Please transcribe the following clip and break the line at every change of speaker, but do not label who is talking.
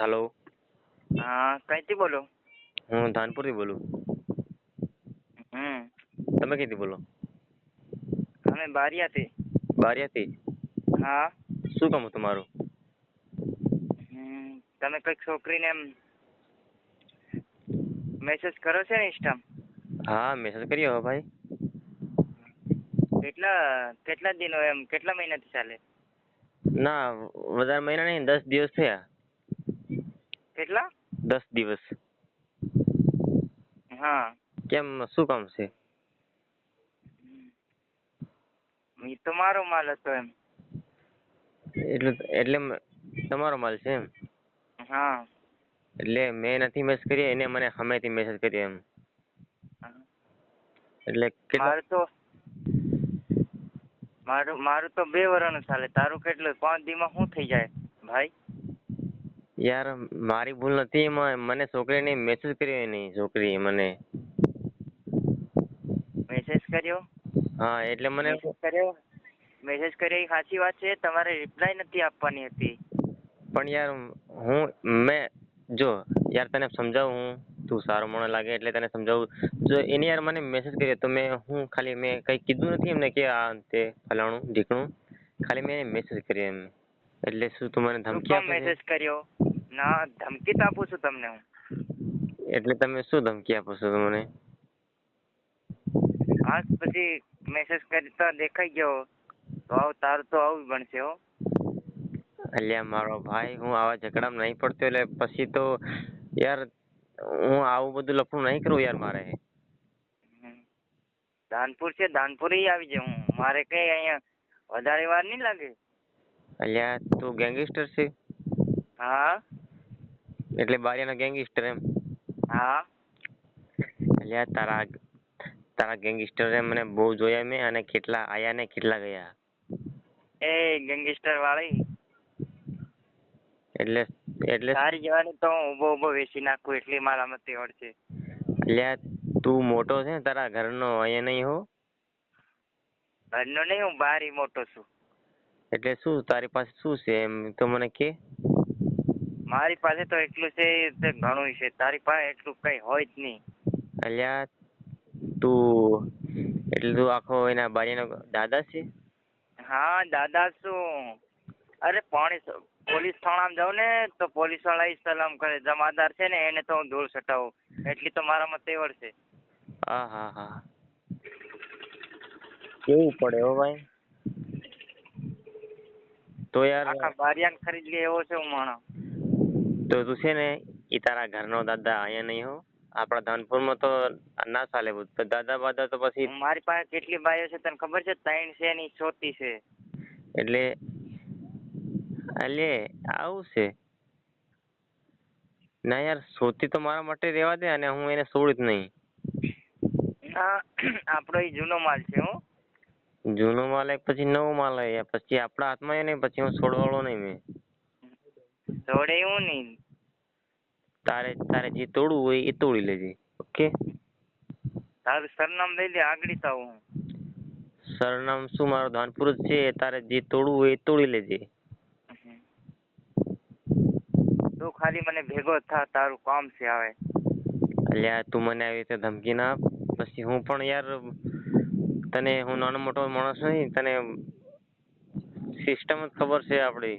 હાલો
હા કઈથી બોલો?
હું ધાનપુરથી બોલું.
હમ.
તમે ક્યાંથી બોલો?
અમે બારિયાથી.
બારિયાથી?
હા.
શું કામ તમારું?
તમે કંઈક છોકરીને એમ મેસેજ કરો છો ને ઇન્સ્ટા
હા મેસેજ કર્યો હો ભાઈ.
કેટલા કેટલા દિનો એમ કેટલા મહિનાથી ચાલે?
ના વધારે મહિના નહીં દસ દિવસ થયા. દસ દિવસ.
હા.
કેમ શું કામ છે?
એ તમારો માલ હતો એમ.
એટલે એટલે તમારો માલ છે એમ?
હા.
એટલે મેં નથી મેસેજ કરી એને મને સામેથી મેસેજ કર્યો એમ. એટલે
મારું તો મારું મારું તો બે વર્ષનું ચાલે. તારું કેટલું પાંચ દીમાં શું થઈ જાય ભાઈ?
યાર મારી ભૂલ નથી એમાં મને છોકરીને મેસેજ કર્યો એની છોકરીએ મને.
મેસેજ કર્યો?
હા એટલે મને
મેસેજ કર્યો? મેસેજ કર્યો એ સાચી વાત છે તમારે રિપ્લાય નથી આપવાની હતી.
પણ યાર હું મેં જો યાર તને સમજાવું હું તું સારો મને લાગે એટલે તને સમજાવું. જો એને યાર મને મેસેજ કર્યો તો મેં હું ખાલી મેં કંઈ કીધું નથી એમને કે આ તે ફલાણું ઢીકણું. ખાલી મેં મેસેજ કર્યો એમ. એટલે શું તું મને ધમકી આપે
મેસેજ કર્યો? ના ધમકી તો આપું છું તમને હું.
એટલે તમે શું ધમકી આપો છો મને?
હા પછી મેસેજ કરી તો દેખાઈ ગયો. તો આવ તારું તો આવું બનશે હો.
અલ્યા મારો ભાઈ હું આવા ઝઘડામાં નહીં પડતો એટલે પછી તો યાર હું આવું બધું લફડું નહીં કરું યાર મારે.
દાનપુર છે દાનપુર આવી જાઉં મારે કઈ અહીંયા વધારે વાર નહીં લાગે?
અલ્યા તું ગેંગસ્ટર છે?
હા.
એટલે બારિયાનો ગેંગસ્ટર એમ.
હા.
અલ્યા તારા તારા ગેંગસ્ટરે મને બહુ જોયા મેં અને કેટલા આયા ને કેટલા ગયા.
એ ગેંગસ્ટર વાળી.
એટલે એટલે
તારી જવાની તો હું ઊભો ઊભો વેચી નાખું એટલી મારામાં તેવડ છે.
અલ્યા તું મોટો છે ને તારા ઘરનો અહીંયા નહીં હો?
ઘરનો નહીં હું બારી મોટો છું.
એટલે શું તારી પાસે શું છે એમ તો મને કે?
મારી પાસે તો એટલું છે તે ઘણું છે. તારી પાસે એટલું કઈ હોય જ નહીં.
અલ્યા તું એટલે તું આખો એના બારીનો દાદા છે?
હા દાદા શું અરે પણ પોલીસ થાણામાં જાઉં ને તો પોલીસવાળા એ સલામ કરે. જમાદાર છે ને એને તો હું ધૂળ છટાવું એટલી તો મારામાં તેવડ છે.
હા હા હા. કેવું પડે હો ભાઈ? તો યાર
આખા બારિયાન ખરીદ લે એવો છે હું માણસ.
તો તું છે ને એ તારા ઘરનો દાદા અહીંયા નહીં હો. આપણા ધાનપુરમાં તો ના ચાલે બધું તો દાદા બાદા તો પછી
મારી પાસે કેટલી બાઈઓ છે તને ખબર છે? ત્રણ છે ને ચોથી છે.
એટલે એટલે આવું છે. ના યાર સોતી તો મારા માટે રહેવા દે અને હું એને છોડીશ નહીં.
હા આપણો એ જૂનો માલ છે હો.
જૂનો માલ એક પછી નવો માલ પછી આપણા હાથમાં એ નહીં પછી હું છોડવાળો નહીં મેં.
જોડે હું નહીં.
તારે તારે જે તોડવું હોય એ તોડી લેજે ઓકે?
તારું સરનામ લઈ લે આગળ તો હું
સરનામ શું મારું ધાનપુર જ છે તારે જે તોડવું હોય એ તોડી લેજે.
તું ખાલી મને ભેગો થા તારું કામ છે આવે
અલ્યા તું મને આવી રીતે ધમકી ના આપ. પછી હું પણ યાર તને હું નાનો મોટો માણસ નહીં તને સિસ્ટમ જ ખબર છે આપણી.